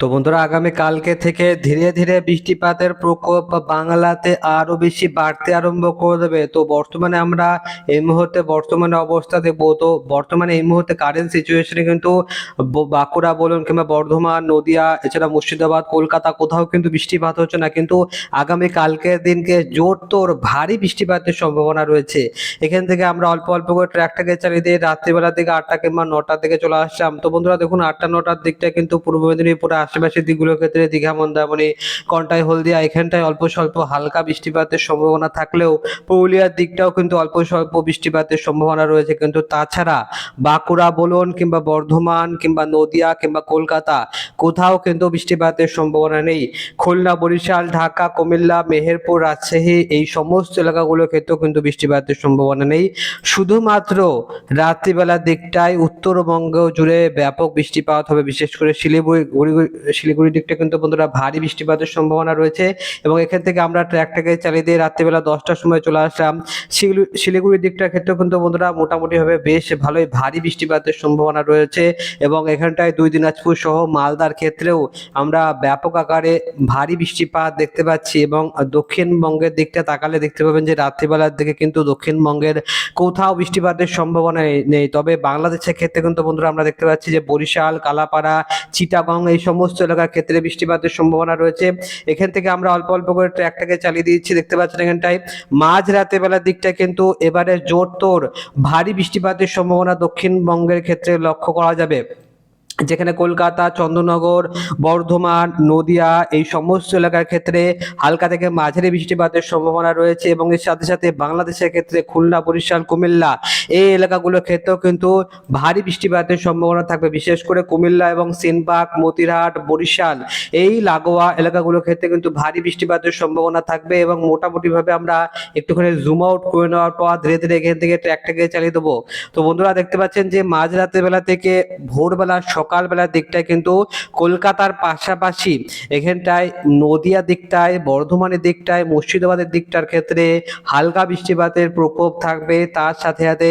তো বন্ধুরা, আগামী কালকে থেকে ধীরে ধীরে বৃষ্টিপাতের প্রকোপ বাংলাতে আরও বেশি বাড়তে আরম্ভ করে দেবে। তো বর্তমানে আমরা এই মুহূর্তে বর্তমানে অবস্থা দেখব। তো বর্তমানে এই মুহূর্তে কারেন্ট সিচুয়েশনে কিন্তু বাঁকুড়া বলুন কিংবা বর্ধমান, নদিয়া, এছাড়া মুর্শিদাবাদ, কলকাতা কোথাও কিন্তু বৃষ্টিপাত হচ্ছে না। কিন্তু আগামী কালকের দিনকে জোর তোর ভারী বৃষ্টিপাতের সম্ভাবনা রয়েছে। এখান থেকে আমরা অল্প অল্প করে ট্র্যাকটাকে চালিয়ে দিয়ে রাত্রিবেলার দিকে আটটা কিংবা নটার দিকে চলে আসলাম। তো বন্ধুরা, দেখুন আটটা নটার দিকটা কিন্তু পূর্ব মেদিনীপুরের আশেপাশের দিকগুলোর ক্ষেত্রে দীঘা, মন্দারমণি, কন্টাই, হলদিয়া, এখানটায় অল্প স্বল্প হালকা বৃষ্টিপাতের সম্ভাবনা থাকলেও পুরুলিয়ার দিকটাও কিন্তু অল্প স্বল্প বৃষ্টিপাতের সম্ভাবনা রয়েছে। কিন্তু তাছাড়া বাঁকুড়া বলুন কিংবা বর্ধমান কিংবা নদিয়া কিংবা কলকাতা কোথাও কিন্তু বৃষ্টিপাতের সম্ভাবনা নেই। খুলনা, বরিশাল, ঢাকা, কুমিল্লা, মেহেরপুর, রাজশাহী এই সমস্ত এলাকাগুলোর ক্ষেত্রেও কিন্তু বৃষ্টিপাতের সম্ভাবনা নেই। শুধুমাত্র রাত্রিবেলার দিকটায় উত্তরবঙ্গ জুড়ে ব্যাপক বৃষ্টিপাত হবে, বিশেষ করে শিলিগুড়ি গুড়ি- শিলিগুড়ির দিকটা কিন্তু বন্ধুরা ভারী বৃষ্টিপাতের সম্ভাবনা রয়েছে এবং এখান থেকে আমরা ট্র্যাকটাকে চালিয়ে দিয়ে রাত্রিবেলা দশটার সময় চলে আসলাম। শিলিগুড়ি শিলিগুড়ির দিকটার ক্ষেত্রেও কিন্তু বন্ধুরা মোটামুটিভাবে বেশ ভালোই ভারী বৃষ্টিপাতের সম্ভাবনা রয়েছে এবং এখানটায় দুই দিনাজপুর সহ মালদার ক্ষেত্রেও আমরা ব্যাপক আকারে ভারী বৃষ্টিপাত দেখতে পাচ্ছি এবং দক্ষিণবঙ্গের দিকটা তাকালে দেখতে পাবেন যে রাত্রিবেলার দিকে কিন্তু দক্ষিণবঙ্গের কোথাও বৃষ্টিপাতের সম্ভাবনা নেই। তবে বাংলাদেশের ক্ষেত্রে কিন্তু বন্ধুরা আমরা দেখতে পাচ্ছি যে বরিশাল, কালাপাড়া, চিটাগং এই সমস্ত এলাকার ক্ষেত্রে বৃষ্টিপাতের সম্ভাবনা রয়েছে। এখান থেকে আমরা অল্প অল্প করে ট্র্যাকটাকে চালিয়ে দিচ্ছি, দেখতে পাচ্ছেন এখানটায়। মাঝ রাতে বেলার দিকটা কিন্তু এবারে জোর তোর ভারী বৃষ্টিপাতের সম্ভাবনা দক্ষিণবঙ্গের ক্ষেত্রে লক্ষ্য করা যাবে। যেখানে কলকাতা, চন্দ্রনগর, বর্ধমান, নদিয়া এই সমস্ত এলাকার ক্ষেত্রে হালকা থেকে মাঝারি বৃষ্টিপাতের সম্ভাবনা রয়েছে এবং এর সাথে সাথে বাংলাদেশের ক্ষেত্রে খুলনা, বরিশাল, কুমিল্লা এই এলাকাগুলোর ক্ষেত্রেও কিন্তু ভারী বৃষ্টিপাতের সম্ভাবনা থাকবে। বিশেষ করে কুমিল্লা এবং সিনবাগ, মতিরহাট, বরিশাল এই লাগোয়া এলাকাগুলোর ক্ষেত্রে কিন্তু ভারী বৃষ্টিপাতের সম্ভাবনা থাকবে এবং মোটামুটিভাবে আমরা একটুখানি জুম আউট করে নেওয়ার পর ধীরে ধীরে এখান থেকে ট্র্যাকটাকে চালিয়ে দেবো। তো বন্ধুরা দেখতে পাচ্ছেন যে মাঝরাতের বেলা থেকে ভোরবেলা সকালবেলার দিকটায় কিন্তু কলকাতার পাশাপাশি এখানটায় নদিয়া দিকটায়, বর্ধমানের দিকটায়, মুর্শিদাবাদের দিকটার ক্ষেত্রে হালকা বৃষ্টিপাতের প্রকোপ থাকবে। তার সাথে সাথে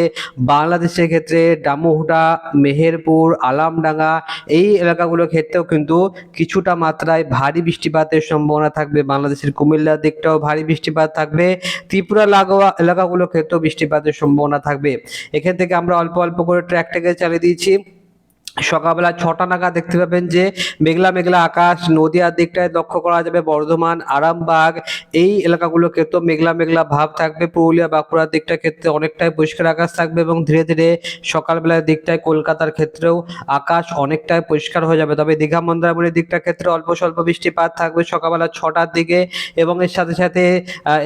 বাংলাদেশের ক্ষেত্রে ডামুহুডা, মেহেরপুর, আলামডাঙ্গা এই এলাকাগুলোর ক্ষেত্রেও কিন্তু কিছুটা মাত্রায় ভারী বৃষ্টিপাতের সম্ভাবনা থাকবে। বাংলাদেশের কুমিল্লার দিকটাও ভারী বৃষ্টিপাত থাকবে। ত্রিপুরা লাগোয়া এলাকাগুলোর ক্ষেত্রেও বৃষ্টিপাতের সম্ভাবনা থাকবে। এখান থেকে আমরা অল্প অল্প করে ট্র্যাকটাকে চালিয়ে দিয়েছি। সকালবেলা ছটা নাগাদ দেখতে পাবেন যে মেঘলা মেঘলা আকাশ, নদীয়ার দিকটায় লক্ষ্য করা যাবে বর্ধমান, আরামবাগ। এই এলাকাগুলোর ক্ষেত্রে মেঘলা মেঘলা ভাব থাকবে। পুরুলিয়া, বাঁকুড়ার দিকটার ক্ষেত্রে অনেকটাই পরিষ্কার আকাশ থাকবে এবং ধীরে ধীরে সকালবেলার দিকটায় কলকাতার ক্ষেত্রেও আকাশ অনেকটাই পরিষ্কার হয়ে যাবে। তবে দীঘা, মন্দারমণির দিকটার ক্ষেত্রে অল্প স্বল্প বৃষ্টিপাত থাকবে সকালবেলা ছটার দিকে এবং এর সাথে সাথে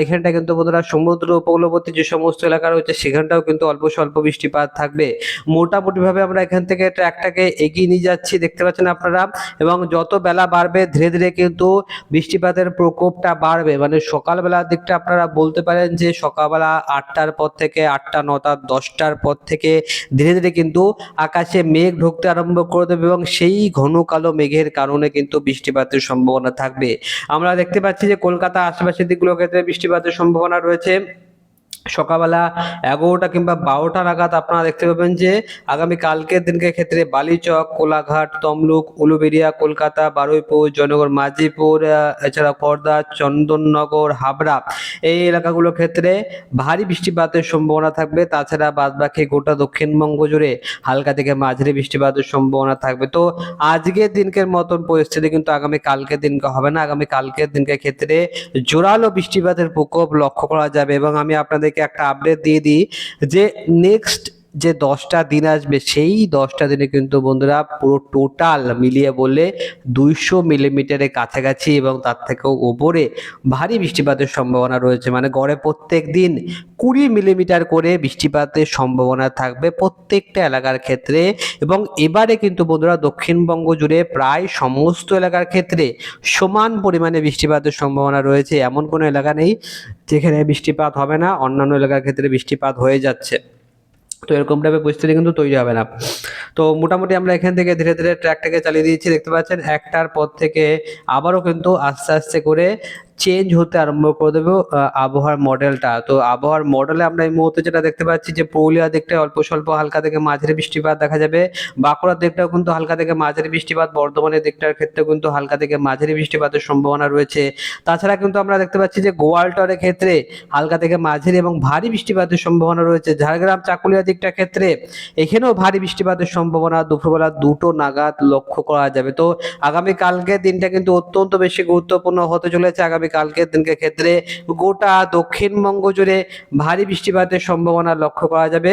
এখানটা কিন্তু বন্ধুরা সমুদ্র উপকূলবর্তী যে সমস্ত এলাকা রয়েছে, সেখানটাও কিন্তু অল্প স্বল্প বৃষ্টিপাত থাকবে। মোটামুটিভাবে আমরা এখান থেকে ট্র্যাকটাকে এগিয়ে নিয়ে যাচ্ছি, দেখতে পাচ্ছেন আপনারা। এবং যত বেলা বাড়বে, ধীরে ধীরে কিন্তু বৃষ্টিপাতের প্রকোপটা বাড়বে। মানে সকালবেলার দিকটা আপনারা বলতে পারেন যে সকালবেলা আটটার পর থেকে আটটা, নটা, দশটার পর থেকে ধীরে ধীরে কিন্তু আকাশে মেঘ ঢুকতে আরম্ভ করে দেবে এবং সেই ঘন কালো মেঘের কারণে কিন্তু বৃষ্টিপাতের সম্ভাবনা থাকবে। আমরা দেখতে পাচ্ছি যে কলকাতা আশেপাশের দিকগুলোর ক্ষেত্রে বৃষ্টিপাতের সম্ভাবনা রয়েছে। সকালবেলা এগারোটা কিংবা বারোটা নাগাদ আপনারা দেখতে পাবেন যে আগামী কালকের দিনকে ক্ষেত্রে বালিচক কোলাঘাট তমলুক উলুবেড়িয়া কলকাতা বারুইপুর জয়নগর মাঝিপুর আহ, এছাড়া খড়দা চন্দননগর হাবড়া এই এলাকাগুলোর ক্ষেত্রে ভারী বৃষ্টিপাতের সম্ভাবনা থাকবে। তাছাড়া বাদবাকি গোটা দক্ষিণবঙ্গ জুড়ে হালকা থেকে মাঝারি বৃষ্টিপাতের সম্ভাবনা থাকবে। তো আজকের দিনকের মতন পরিস্থিতি কিন্তু আগামী কালকের দিনকে হবে না। আগামী কালকের দিনকে ক্ষেত্রে জোরালো বৃষ্টিপাতের প্রকোপ লক্ষ্য করা যাবে এবং আমি আপনাদেরকে একটা আপডেট দিয়ে দিই যে নেক্সট যে দশটা দিন আসবে, সেই দশটা দিনে কিন্তু বন্ধুরা পুরো টোটাল মিলিয়ে বললে দুইশো মিলিমিটারের কাছাকাছি এবং তার থেকেও ওপরে ভারী বৃষ্টিপাতের সম্ভাবনা রয়েছে। মানে গড়ে প্রত্যেক দিন কুড়ি মিলিমিটার করে বৃষ্টিপাতের সম্ভাবনা থাকবে প্রত্যেকটা এলাকার ক্ষেত্রে এবং এবারে কিন্তু বন্ধুরা দক্ষিণবঙ্গ জুড়ে প্রায় সমস্ত এলাকার ক্ষেত্রে সমান পরিমাণে বৃষ্টিপাতের সম্ভাবনা রয়েছে। এমন কোনো এলাকা নেই যেখানে বৃষ্টিপাত হবে না, অন্যান্য এলাকার ক্ষেত্রে বৃষ্টিপাত হয়ে যাচ্ছে। তো এরকম টাইপের পরিস্থিতি কিন্তু তৈরি হবে না। তো মোটামুটি আমরা এখান থেকে ধীরে ধীরে ট্র্যাকটাকে চালিয়ে দিয়েছি, দেখতে পাচ্ছেন? একটার পর থেকে আবারও কিন্তু আস্তে আস্তে করে চেঞ্জ হতে আরম্ভ করে দেবে আবহাওয়ার মডেলটা তো আবহাওয়ার মডেলে আমরা এই মুহূর্তে যেটা দেখতে পাচ্ছি যে পুরুলিয়া দিকটায় অল্প স্বল্প, হালকা থেকে মাঝারি বৃষ্টিপাত দেখা যাবে। বাঁকুড়ার দিকটাও কিন্তু হালকা থেকে মাঝারি বৃষ্টিপাত, বর্ধমানের দিকটার ক্ষেত্রে কিন্তু হালকা থেকে মাঝারি বৃষ্টিপাতের সম্ভাবনা রয়েছে। তাছাড়া কিন্তু আমরা দেখতে পাচ্ছি যে গোয়ালটরের ক্ষেত্রে হালকা থেকে মাঝারি এবং ভারী বৃষ্টিপাতের সম্ভাবনা রয়েছে। ঝাড়গ্রাম চাকুলিয়া দিকটার ক্ষেত্রে এখানেও ভারী বৃষ্টিপাতের সম্ভাবনা। দুপুরবেলা দুটো নাগাদ লক্ষ্য করা যাবে। তো আগামী কালকের দিনটা কিন্তু অত্যন্ত বেশি গুরুত্বপূর্ণ হতে চলেছে। আগামী কালকের দিনকে ক্ষেত্রে গোটা দক্ষিণবঙ্গ জুড়ে ভারী বৃষ্টিপাতের সম্ভাবনা লক্ষ্য করা যাবে।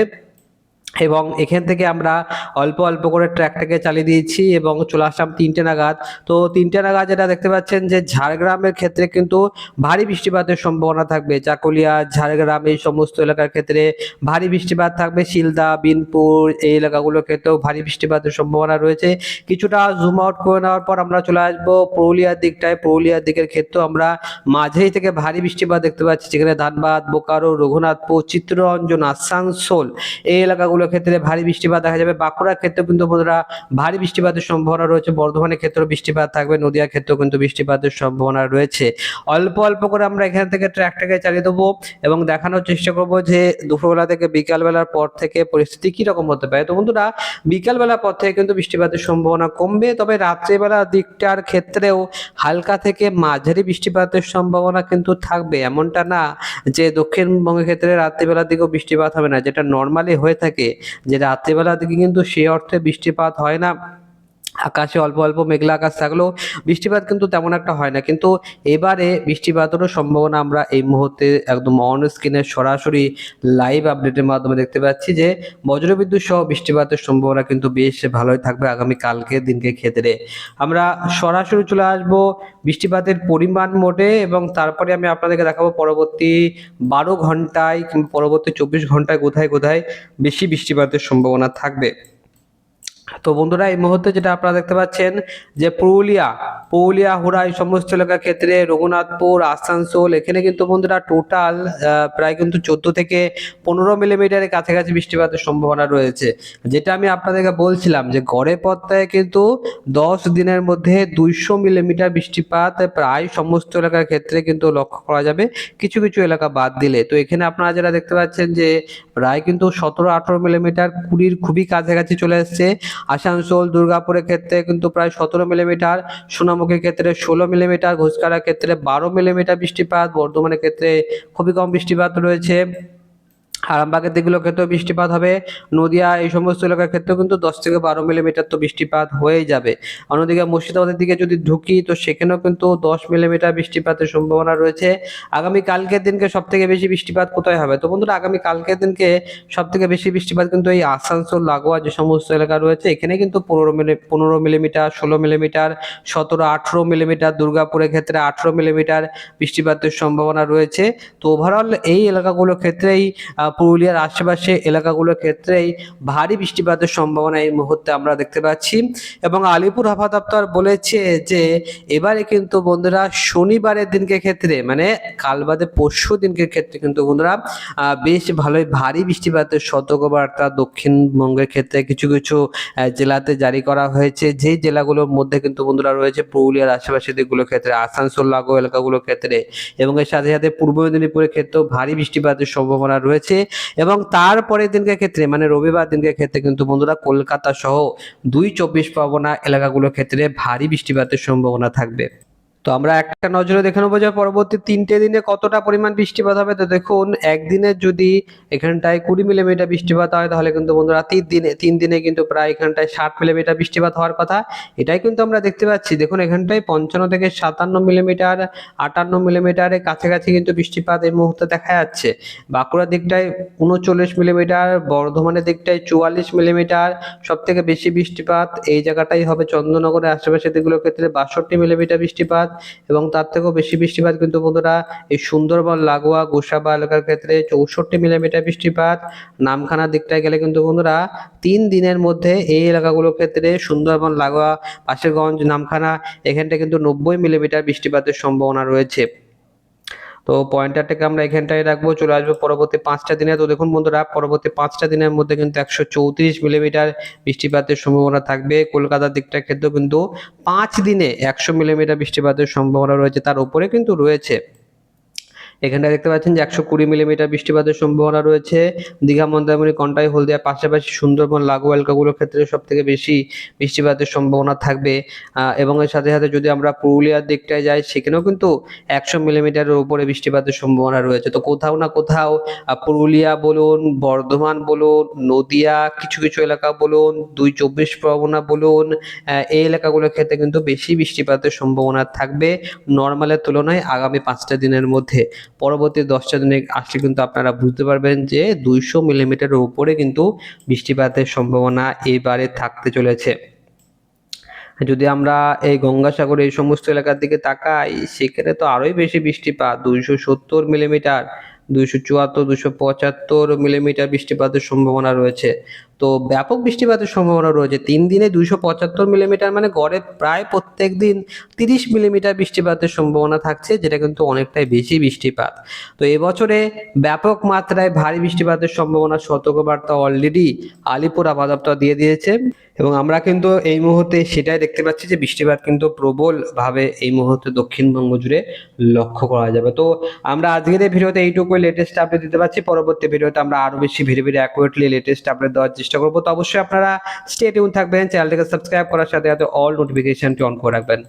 এবং এখান থেকে আমরা অল্প অল্প করে ট্র্যাকটাকে চালিয়ে দিয়েছি এবং চলে আসলাম তিনটে নাগাদ। তো তিনটে নাগাদ যেটা দেখতে পাচ্ছেন যে ঝাড়গ্রামের ক্ষেত্রে কিন্তু ভারী বৃষ্টিপাতের সম্ভাবনা থাকবে। চাকুলিয়া, ঝাড়গ্রাম এই সমস্ত এলাকার ক্ষেত্রে ভারী বৃষ্টিপাত থাকবে। শিলদা, বিনপুর এই এলাকাগুলোর ক্ষেত্রেও ভারী বৃষ্টিপাতের সম্ভাবনা রয়েছে। কিছুটা জুম আউট করে নেওয়ার পর আমরা চলে আসব পুরুলিয়ার দিকটায়। পুরুলিয়ার দিকের ক্ষেত্রেও আমরা মাঝেই থেকে ভারী বৃষ্টিপাত দেখতে পাচ্ছি। যেখানে ধানবাদ, বোকারো, রঘুনাথপুর চিত্ররঞ্জন আসানসোল এই এলাকাগুলোর ক্ষেত্রে ভারী বৃষ্টিপাত দেখা যাবে। বাঁকুড়ার ক্ষেত্রে কিন্তু বন্ধুরা ভারী বৃষ্টিপাতের সম্ভাবনা রয়েছে। বর্ধমানের ক্ষেত্রেও বৃষ্টিপাত থাকবে। নদিয়ার ক্ষেত্রেও কিন্তু বৃষ্টিপাতের সম্ভাবনা রয়েছে। অল্প অল্প করে আমরা এখান থেকে ট্র্যাকটাকে চালিয়ে দেবো এবং দেখানোর চেষ্টা করব যে দুপুরবেলা থেকে বিকালবেলার পর থেকে পরিস্থিতি কি রকম হতে পারে। তো বন্ধুরা, বিকালবেলার পর থেকে কিন্তু বৃষ্টিপাতের সম্ভাবনা কমবে। তবে রাত্রিবেলা দিকটার ক্ষেত্রেও হালকা থেকে মাঝারি বৃষ্টিপাতের সম্ভাবনা কিন্তু থাকবে। এমনটা না যে দক্ষিণবঙ্গের ক্ষেত্রে রাত্রিবেলার দিকেও বৃষ্টিপাত হবে না, যেটা নর্মালি হয়ে থাকে। যে রাত্রেবেলা থেকে কিন্তু সে অর্থে বৃষ্টিপাত হয় না। আকাশে অল্প অল্প মেঘলা আকাশ থাকলেও বৃষ্টিপাত কিন্তু তেমন একটা হয় না। কিন্তু এবারে বৃষ্টিপাতেরও সম্ভাবনা আমরা এই মুহূর্তে একদম অন স্ক্রিনে সরাসরি লাইভ আপডেটের মাধ্যমে দেখতে পাচ্ছি যে বজ্রবিদ্যুৎ সহ বৃষ্টিপাতের সম্ভাবনা কিন্তু বেশ ভালোই থাকবে আগামী কালকের দিনকে ক্ষেত্রে। আমরা সরাসরি চলে আসব বৃষ্টিপাতের পরিমাণ মোটে এবং তারপরে আমি আপনাদেরকে দেখাবো পরবর্তী বারো ঘন্টায় কিংবা পরবর্তী চব্বিশ ঘন্টায় কোথায় কোথায় বেশি বৃষ্টিপাতের সম্ভাবনা থাকবে। তো বন্ধুরা, এই মুহূর্তে যেটা আপনারা দেখতে পাচ্ছেন যে পুরুলিয়া পুরুলিয়া হুড়া এই সমস্ত এলাকার ক্ষেত্রে রঘুনাথপুর, আসানসোল, এখানে কিন্তু বন্ধুরা টোটাল প্রায় কিন্তু চোদ্দ থেকে পনেরো মিলিমিটারের কাছাকাছি বৃষ্টিপাতের সম্ভাবনা রয়েছে। যেটা আমি আপনাদেরকে বলছিলাম যে গড়ে পত্তায় কিন্তু দশ দিনের মধ্যে দুইশো মিলিমিটার বৃষ্টিপাত প্রায় সমস্ত এলাকার ক্ষেত্রে কিন্তু লক্ষ্য করা যাবে। কিছু কিছু এলাকা বাদ দিলে। তো এখানে আপনারা যেটা দেখতে পাচ্ছেন যে প্রায় কিন্তু সতেরো আঠেরো মিলিমিটার কুড়ির খুবই কাছাকাছি চলে এসছে। আসানসোল, দুর্গাপুরের ক্ষেত্রে কিন্তু প্রায় সতেরো মিলিমিটার সোনামুখীর ক্ষেত্রে ষোলো মিলিমিটার ঘোষকারার ক্ষেত্রে বারো মিলিমিটার বৃষ্টিপাত, বর্ধমানের ক্ষেত্রে খুবই কম বৃষ্টিপাত রয়েছে। আরামবাগের দিকগুলোর ক্ষেত্রেও বৃষ্টিপাত হবে, নদিয়া এই সমস্ত এলাকার ক্ষেত্রেও কিন্তু দশ থেকে বারো মিলিমিটার তো বৃষ্টিপাত হয়েই যাবে। অন্যদিকে মুর্শিদাবাদের দিকে যদি ঢুকি, তো সেখানেও কিন্তু দশ মিলিমিটার বৃষ্টিপাতের সম্ভাবনা রয়েছে। আগামী কালকের দিনকে সব থেকে বেশি বৃষ্টিপাত কোথায় হবে? তো বন্ধুরা, আগামী কালকের দিনকে সব থেকে বেশি বৃষ্টিপাত কিন্তু এই আসানসোল, লাগোয়া যে সমস্ত এলাকা রয়েছে, এখানে কিন্তু পনেরো মিলি, পনেরো মিলিমিটার ষোলো মিলিমিটার সতেরো, আঠেরো মিলিমিটার দুর্গাপুরের ক্ষেত্রে আঠেরো মিলিমিটার বৃষ্টিপাতের সম্ভাবনা রয়েছে। তো ওভারঅল এই এলাকাগুলোর ক্ষেত্রেই পুরুলিয়ার আশেপাশে এলাকাগুলোর ক্ষেত্রেই ভারী বৃষ্টিপাতের সম্ভাবনা এই মুহূর্তে আমরা দেখতে পাচ্ছি। এবং আলিপুর আবহাওয়া দপ্তর বলেছে যে, এবারে কিন্তু বন্ধুরা শনিবারের দিনকে ক্ষেত্রে মানে কাল বাদে পরশু দিনকে ক্ষেত্রে কিন্তু বন্ধুরা বেশ ভালোই ভারী বৃষ্টিপাতের সতর্কবার্তা দক্ষিণবঙ্গের ক্ষেত্রে কিছু কিছু জেলাতে জারি করা হয়েছে। যেই জেলাগুলোর মধ্যে কিন্তু বন্ধুরা রয়েছে পুরুলিয়ার আশেপাশে দিকগুলোর ক্ষেত্রে, আসানসোল লাগো এলাকাগুলোর ক্ষেত্রে। এবং এর সাথে সাথে পূর্ব মেদিনীপুরের ক্ষেত্রেও ভারী বৃষ্টিপাতের সম্ভাবনা রয়েছে। এবং তারপরের দিনকে ক্ষেত্রে মানে রবিবার দিনকে ক্ষেত্রে কিন্তু বন্ধুরা কলকাতা সহ দুই চব্বিশ পরগনা এলাকাগুলোর ক্ষেত্রে ভারী বৃষ্টিপাতের সম্ভাবনা থাকবে। তো আমরা একটা নজরে দেখে নেব যে পরবর্তী তিনটে দিনে কতটা পরিমাণ বৃষ্টিপাত হবে। তো দেখুন, একদিনে যদি এখানটায় কুড়ি মিলিমিটার বৃষ্টিপাত হয়, তাহলে কিন্তু বন্ধুরা তিন দিনে তিন দিনে কিন্তু প্রায় এখানটায় ষাট মিলিমিটার বৃষ্টিপাত হওয়ার কথা। এটাই কিন্তু আমরা দেখতে পাচ্ছি। দেখুন, এখানটায় পঞ্চান্ন থেকে সাতান্ন মিলিমিটার, আটান্ন মিলিমিটারের কাছাকাছি কিন্তু বৃষ্টিপাত এই মুহূর্তে দেখা যাচ্ছে। বাঁকুড়ার দিকটায় উনচল্লিশ মিলিমিটার, বর্ধমানের দিকটায় চুয়াল্লিশ মিলিমিটার। সব থেকে বেশি বৃষ্টিপাত এই জায়গাটাই হবে চন্দ্রনগরের আশেপাশে দিকগুলোর ক্ষেত্রে বাষট্টি মিলিমিটার বৃষ্টিপাত। এবং তার থেকেও বেশি বৃষ্টিপাত কিন্তু বন্ধুরা এই সুন্দরবন, লাগোয়া, গোসাবা এলাকার ক্ষেত্রে চৌষট্টি মিলিমিটার বৃষ্টিপাত। নামখানার দিকটায় গেলে কিন্তু বন্ধুরা তিন দিনের মধ্যে এই এলাকাগুলোর ক্ষেত্রে সুন্দরবন, লাগোয়া পাশেরগঞ্জ নামখানা এখানটা কিন্তু নব্বই মিলিমিটার বৃষ্টিপাতের সম্ভাবনা রয়েছে। তো পয়েন্টারটাকে আমরা এখানটায় রাখব, চলে আসব পরবর্তী পাঁচটা দিনে। তো দেখুন বন্ধুরা, পরবর্তী পাঁচটা দিনের মধ্যে কিন্তু একশো চৌত্রিশ মিলিমিটার বৃষ্টিপাতের সম্ভাবনা থাকবে। কলকাতার দিকটার ক্ষেত্রেও কিন্তু পাঁচ দিনে একশো মিলিমিটার বৃষ্টিপাতের সম্ভাবনা রয়েছে, তার উপরে কিন্তু রয়েছে। এখানটা দেখতে পাচ্ছেন যে একশো কুড়ি মিলিমিটার বৃষ্টিপাতের সম্ভাবনা রয়েছে। দীঘা, মন্দারমণি, কন্টাই, হলদিয়া, পাশাপাশি সুন্দরবন লাগু এলাকাগুলোর ক্ষেত্রে সব থেকে বেশি বৃষ্টিপাতের সম্ভাবনা থাকবে। এবং এর সাথে সাথে যদি আমরা পুরুলিয়ার দিকটায় যাই, সেখানেও কিন্তু একশো মিলিমিটারের উপরে বৃষ্টিপাতের সম্ভাবনা রয়েছে। তো কোথাও না কোথাও পুরুলিয়া বলুন, বর্ধমান বলুন, নদিয়া, কিছু কিছু এলাকা বলুন, দুই চব্বিশ পরগনা বলুন এই এলাকাগুলোর ক্ষেত্রে কিন্তু বেশি বৃষ্টিপাতের সম্ভাবনা থাকবে। নর্মালের তুলনায় আগামী পাঁচটা দিনের মধ্যে। পরবর্তী দশটা দিনে আসলে কিন্তু আপনারা বুঝতে পারবেন যে দুইশো মিলিমিটারের উপরে কিন্তু বৃষ্টিপাতের সম্ভাবনা এবারে থাকতে চলেছে। যদি আমরা এই গঙ্গাসাগর এই সমস্ত এলাকার দিকে তাকাই, সেখানে তো আরোই বেশি বৃষ্টিপাত, দুইশো সত্তর মিলিমিটার, দুইশো চুয়াত্তর দুশো পঁচাত্তর মিলিমিটার বৃষ্টিপাতের সম্ভাবনা রয়েছে। তো ব্যাপক বৃষ্টিপাতের সম্ভাবনা রয়েছে। তিন দিনে দুইশো পঁচাত্তর মিলিমিটার মানে গড়ে প্রায় প্রত্যেক দিন তিরিশ মিলিমিটার বৃষ্টিপাতের সম্ভাবনা থাকছে, যেটা কিন্তু অনেকটাই বেশি বৃষ্টিপাত। তো এবছরে ব্যাপক মাত্রায় ভারী বৃষ্টিপাতের সম্ভাবনা, সতর্কবার্তা অলরেডি আলিপুর আবহাওয়া দপ্তর দিয়ে দিয়েছে। এবং আমরা কিন্তু এই মুহূর্তে সেটাই দেখতে পাচ্ছি যে বৃষ্টিপাত কিন্তু প্রবলভাবে এই মুহূর্তে দক্ষিণবঙ্গ জুড়ে লক্ষ্য করা যাবে। তো আমরা আজকের এই ভিডিওতে এইটুকুই লেটেস্ট আপডেট দিতে পারছি। পরবর্তী ভিডিওতে আমরা আরও বেশি very very accurately latest update দেওয়ার চেষ্টা করব। তো অবশ্যই আপনারা স্টে টিউন থাকবেন চ্যানেলটাকে সাবস্ক্রাইব করার সাথে সাথে অল নোটিফিকেশনটি অন করে রাখবেন।